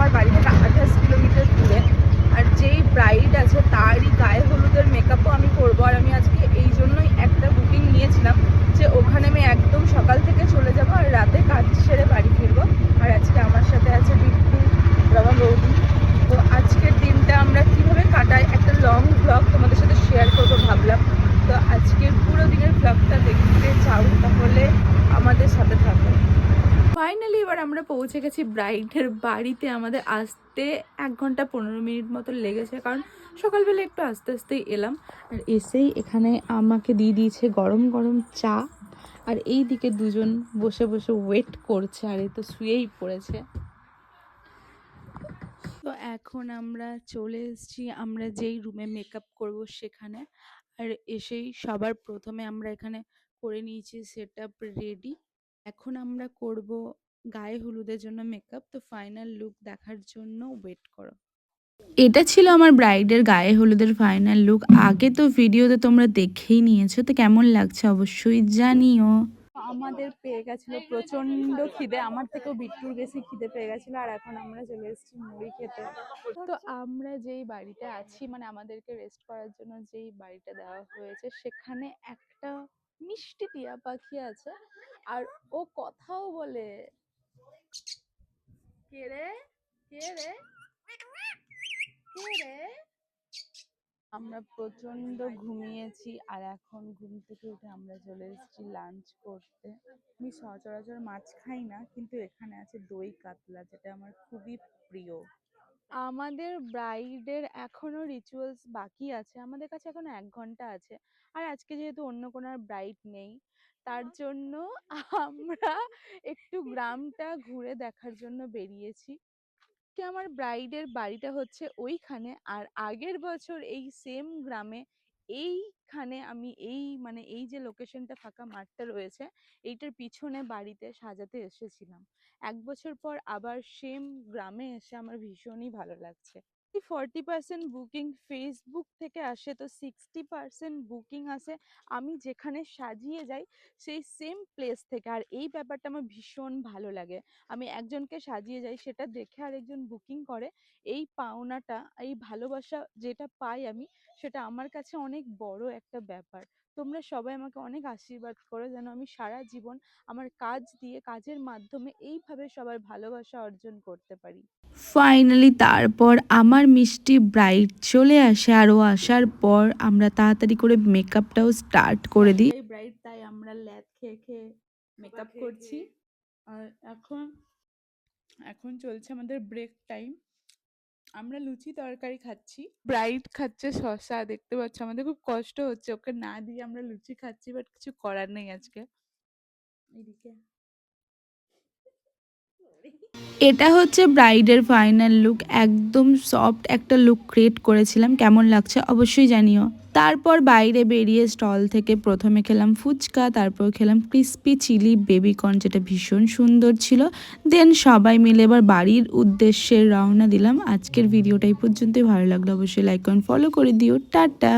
আমার বাড়িতে আমরা পৌঁছে গেছি ব্রাইডের বাড়িতে। আমাদের আসতে এক ঘণ্টা পনেরো মিনিট মতো লেগেছে, কারণ সকালবেলা একটু আস্তে আস্তেই এলাম। আর এসেই এখানে আমাকে দিয়ে দিয়েছে গরম গরম চা। আর এই দিকে দুজন বসে বসে ওয়েট করছে, আর এ তো শুয়েই পড়েছে। তো এখন আমরা চলে এসেছি, আমরা যেই রুমে মেকআপ করব সেখানে। আর এসেই সবার প্রথমে আমরা এখানে করে নিয়েছি সেট রেডি এখন আমরা করব গায়ে হলুদের জন্য মেকআপ তো ফাইনাল লুক দেখার জন্য ওয়েট করো। এটা ছিল আমার ব্রাইডের গায়ে হলুদের ফাইনাল লুক আগে তো ভিডিওতে তোমরা দেখেই নিয়েছো তো কেমন লাগছে অবশ্যই জানিও। আমাদের পেয়ে গেছিল প্রচণ্ড খিদে আমার থেকেও বিট্টুর বেশি খিদে পেয়ে গেছিল আর এখন আমরা চলে এসেছি মুড়ি খেতে। তো আমরা যেই বাড়িতে আছি মানে আমাদেরকে রেস্ট করার জন্য যেই বাড়িটা দেওয়া হয়েছে সেখানে একটা মিষ্টি টিয়া পাখি আছে আর ও কথাও বলে রে কে রে আমরা প্রচণ্ড ঘুমিয়েছি আর এখন ঘুম থেকে উঠে আমরা চলে এসেছি লাঞ্চ করতে। আমি সচরাচর মাছ খাই না, কিন্তু এখানে আছে দই কাতলা, যেটা আমার খুবই প্রিয়। আমাদের ব্রাইডের এখনও রিচুয়ালস বাকি আছে। আমাদের কাছে এখনও এক ঘণ্টা আছে। আর আজকে যেহেতু অন্য কোনো আর ব্রাইড নেই তার জন্য আমরা একটু গ্রামটা ঘুরে দেখার জন্য বেরিয়েছি। কি আমার ব্রাইডের বাড়িটা হচ্ছে ওইখানে। আর আগের বছর এই সেম গ্রামে এইখানে আমি এই মানে এই যে লোকেশনটা ফাঁকা মাঠটা রয়েছে, এইটার পিছনে বাড়িতে সাজাতে এসেছিলাম। এক বছর পর আবার সেম গ্রামে এসে আমার ভীষণই ভালো লাগছে। ফর্টি পার্সেন্ট বুকিং ফেসবুক থেকে আসে, তো সিক্সটি পার্সেন্ট বুকিং আসে। আমি যেখানে সাজিয়ে যাই, সেই সেম প্লেস থেকে। আর এই ব্যাপারটা আমার ভীষণ ভালো লাগে। আমি একজনকে সাজিয়ে যাই, সেটা দেখে আরেকজন বুকিং করে। এই পাওনাটা, এই ভালোবাসা যেটা পাই আমি, সেটা আমার কাছে অনেক বড় একটা ব্যাপার। তোমরা সবাই আমাকে অনেক আশীর্বাদ করো যেন আমি সারা জীবন আমার কাজ দিয়ে কাজের মাধ্যমে এইভাবে সবার ভালোবাসা অর্জন করতে পারি। ফাইনালি তারপর আমার মিষ্টি ব্রাইড চলে আসে। আরও আসার পর আমরা তাড়াতাড়ি করে মেকআপটাও স্টার্ট করে দিই। ব্রাইড তাই আমরা ল্যাদ খেয়ে খেয়ে মেকআপ করছি। আর এখন এখন চলছে আমাদের ব্রেক টাইম আমরা লুচি তরকারি খাচ্ছি। ব্রাইড খাচ্ছে শসা দেখতে পাচ্ছ? আমাদের খুব কষ্ট হচ্ছে ওকে না দিয়ে আমরা লুচি খাচ্ছি বাট কিছু করার নেই আজকে। এদিকে এটা হচ্ছে ব্রাইডের ফাইনাল লুক একদম সফট একটা লুক ক্রিয়েট করেছিলাম কেমন লাগছে অবশ্যই জানিও। তারপর বাইরে বেরিয়ে স্টল থেকে প্রথমে খেলাম ফুচকা, তারপর খেলাম ক্রিস্পি চিলি বেবিকর্ন যেটা ভীষণ সুন্দর ছিল। দেন সবাই মিলে এবার বাড়ির উদ্দেশ্যে রওনা দিলাম। আজকের ভিডিওটা এই পর্যন্তই। ভালো লাগল অবশ্যই লাইক করেন ফলো করে দিও। টাটা!